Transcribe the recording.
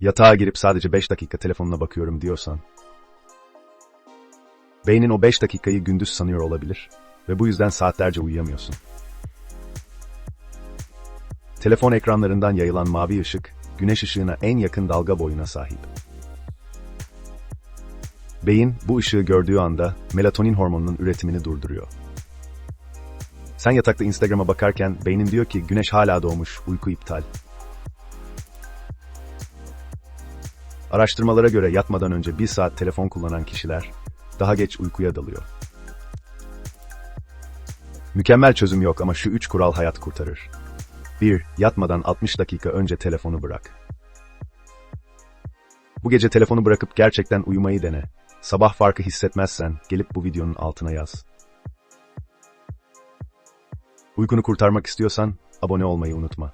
Yatağa girip sadece 5 dakika telefonuna bakıyorum diyorsan, beynin o 5 dakikayı gündüz sanıyor olabilir ve bu yüzden saatlerce uyuyamıyorsun. Telefon ekranlarından yayılan mavi ışık, güneş ışığına en yakın dalga boyuna sahip. Beyin bu ışığı gördüğü anda melatonin hormonunun üretimini durduruyor. Sen yatakta Instagram'a bakarken beynin diyor ki güneş hala doğmuş, uyku iptal. Araştırmalara göre yatmadan önce bir saat telefon kullanan kişiler daha geç uykuya dalıyor. Mükemmel çözüm yok ama şu üç kural hayat kurtarır. 1. Yatmadan 60 dakika önce telefonu bırak. Bu gece telefonu bırakıp gerçekten uyumayı dene. Sabah farkı hissetmezsen gelip bu videonun altına yaz. Uykunu kurtarmak istiyorsan abone olmayı unutma.